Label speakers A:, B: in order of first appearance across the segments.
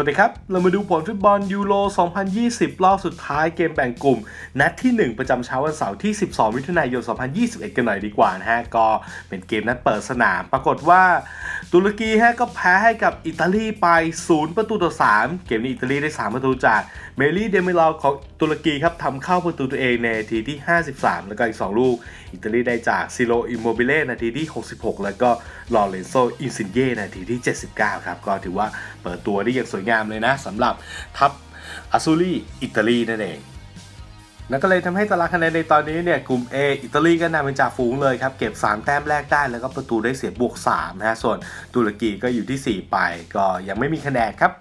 A: วัสดีครับ เรามาดูผลฟุตบอลยูโร 2020 รอบสุดท้ายเกมแบ่งกลุ่ม นัดที่ 1 ประจำเช้าวันเสาร์ที่ 12 มิถุนายน 2021 กันหน่อยดีกว่านะฮะ ก็เป็นเกมนัดเปิดสนาม ปรากฏว่าตุรกีฮะก็แพ้ให้กับอิตาลีไป 0 ประตูต่อ 3 เกมนี้อิตาลีได้ 3 ประตูจากเมลี่เดมิลาของตุรกีครับทำเข้าประตูตัวเองในนาทีที่ 53 แล้วก็อีก 2 ลูก อิตาลีได้จากซิโลอิโมบิเล่นาทีที่ 66 แล้วก็ลอเรนโซอินซินเย่นาทีที่ 79 ครับ ก็ถือว่าเปิดตัวได้อย่างสวยงามเลยนะสำหรับทัพอาซูรีอิตาลีนั่นเองนั่นก็เลยทำให้ตารางคะแนนในตอนนี้เนี่ยกลุ่ม A อิตาลีก็นำเป็นจ่าฝูงเลยครับ เก็บ 3 แต้มแรกได้แล้วก็ประตูได้เสียบวก3นะฮะส่วนตุรกีก็อยู่ที่ 4 ไปก็ยังไม่มีคะแนนครับ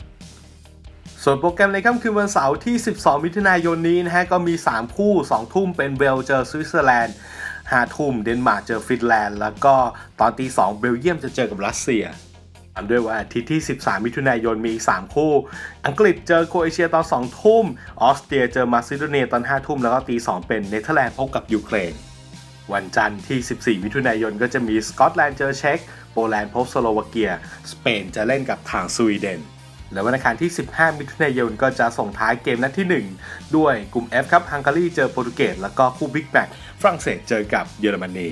A: ส่วนโปรแกรมในค่ำคืนวันเสาร์ที่ 12 มิถุนายนนี้นะฮะก็มี 3 คู่ 2 ทุ่มเป็นเวลเจอสวิตเซอร์แลนด์5ทุ่มเดนมาร์กเจอฟินแลนด์แล้วก็ตอนตี2เบลเยียมจะเจอกับรัสเซีย ตามด้วยวันอาทิตย์ที่ 13 มิถุนายนมีอีก 3 คู่ อังกฤษเจอโครเอเชียตอน 2 ทุ่ม ออสเตรียเจอมาซิโดเนียตอน 5 ทุ่ม แล้วก็ตี 2 เป็นเนเธอร์แลนด์พบกับยูเครน วันจันทร์ที่ 14 มิถุนายนก็จะมีสกอตแลนด์เจอเช็กโปแลนด์พบสโลวาเกีย สเปนจะเล่นกับทางสวีเดน และวันอังคารที่ 15 มิถุนายนก็จะส่งท้ายเกมนัดที่ 1 ด้วยกลุ่ม F ครับฮังการีเจอโปรตุเกสแล้วก็คู่บิ๊กแมตช์ฝรั่งเศสเจอกับเยอรมนี